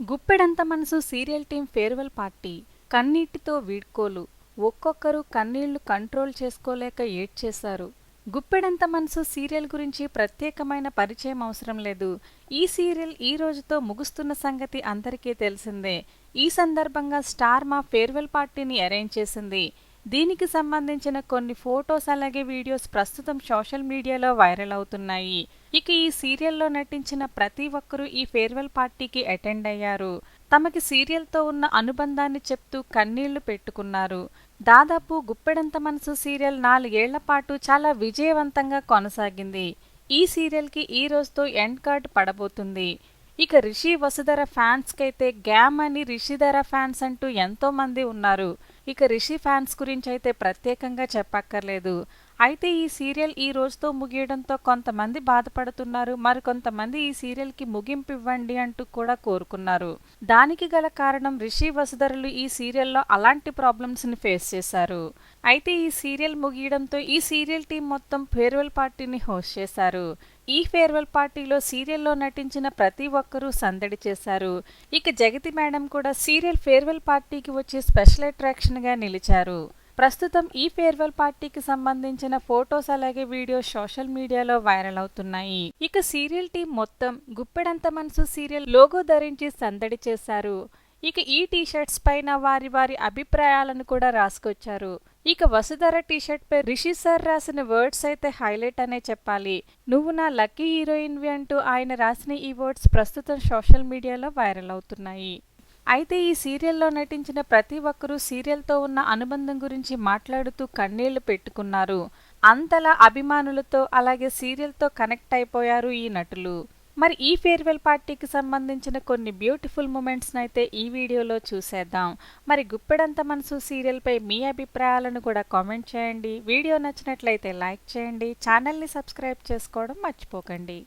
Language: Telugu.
గుప్పెడంత మనసు సీరియల్ టీం ఫేర్వెల్ పార్టీ. కన్నీటితో వీడ్కోలు. ఒక్కొక్కరు కన్నీళ్ళు కంట్రోల్ చేసుకోలేక ఏడ్చేశారు. గుప్పెడంత మనసు సీరియల్ గురించి ప్రత్యేకమైన పరిచయం అవసరం లేదు. ఈ సీరియల్ ఈ రోజుతో ముగుస్తున్న సంగతి అందరికీ తెలిసిందే. ఈ సందర్భంగా స్టార్ మా ఫేర్వెల్ పార్టీని అరేంజ్ చేసింది దీనికి సంబంధించిన కొన్ని ఫోటోస్ అలాగే వీడియోస్ ప్రస్తుతం సోషల్ మీడియాలో వైరల్ అవుతున్నాయి. ఇక ఈ సీరియల్లో నటించిన ప్రతి ఒక్కరూ ఈ ఫేర్వెల్ పార్టీకి అటెండ్ అయ్యారు. తమకి సీరియల్తో ఉన్న అనుబంధాన్ని చెప్తూ కన్నీళ్ళు పెట్టుకున్నారు. దాదాపు గుప్పెడంత మనసు సీరియల్ నాలుగేళ్ళ పాటు చాలా విజయవంతంగా కొనసాగింది. ఈ సీరియల్కి ఈ రోజుతో ఎండ్ కార్డ్ పడబోతుంది. ఇక రిషి వసుధర ఫ్యాన్స్కైతే గ్యామ్ అని రిషిధర ఫ్యాన్స్ అంటూ ఎంతోమంది ఉన్నారు. ఇక రిషి ఫ్యాన్స్ గురించి అయితే ప్రత్యేకంగా చెప్పక్కర్లేదు. అయితే ఈ సీరియల్ ఈ రోజుతో ముగియడంతో కొంతమంది బాధపడుతున్నారు. మరికొంతమంది ఈ సీరియల్కి ముగింపు ఇవ్వండి అంటూ కూడా కోరుకున్నారు. దానికి గల కారణం రిషి వసుధరులు ఈ సీరియల్లో అలాంటి ప్రాబ్లమ్స్ని ఫేస్ చేశారు. అయితే ఈ సీరియల్ ముగియడంతో ఈ సీరియల్ టీం మొత్తం ఫేర్వెల్ పార్టీని హోస్ట్ చేశారు. ఈ ఫేర్వెల్ పార్టీలో సీరియల్లో నటించిన ప్రతి ఒక్కరూ సందడి చేశారు. ఇక జగతి మేడం కూడా సీరియల్ ఫేర్వెల్ పార్టీకి వచ్చే స్పెషల్ అట్రాక్షన్గా నిలిచారు. ప్రస్తుతం ఈ ఫేర్వెల్ పార్టీకి సంబంధించిన ఫోటోస్ అలాగే వీడియోస్ సోషల్ మీడియాలో వైరల్ అవుతున్నాయి. ఇక సీరియల్ టీం మొత్తం గుప్పెడంత మనసు సీరియల్ లోగో ధరించి సందడి చేశారు. ఇక ఈ టీషర్ట్స్ పైన వారి వారి అభిప్రాయాలను కూడా రాసుకొచ్చారు. ఇక వసుధర టీషర్ట్ పై రిషి సార్ రాసిన వర్డ్స్ అయితే హైలైట్ అనే చెప్పాలి. నువ్వు నా లక్కీ హీరోయిన్వి అంటూ ఆయన రాసిన ఈ వర్డ్స్ ప్రస్తుతం సోషల్ మీడియాలో వైరల్ అవుతున్నాయి. అయితే ఈ సీరియల్లో నటించిన ప్రతి ఒక్కరూ సీరియల్తో ఉన్న అనుబంధం గురించి మాట్లాడుతూ కన్నీళ్ళు పెట్టుకున్నారు. అంతలా అభిమానులతో అలాగే సీరియల్తో కనెక్ట్ అయిపోయారు ఈ నటులు. మరి ఈ ఫేర్వెల్ పార్టీకి సంబంధించిన కొన్ని బ్యూటిఫుల్ మూమెంట్స్ని అయితే ఈ వీడియోలో చూసేద్దాం. మరి గుప్పెడంత మనసు సీరియల్పై మీ అభిప్రాయాలను కూడా కామెంట్ చేయండి. వీడియో నచ్చినట్లయితే లైక్ చేయండి. ఛానల్ని సబ్స్క్రైబ్ చేసుకోవడం మర్చిపోకండి.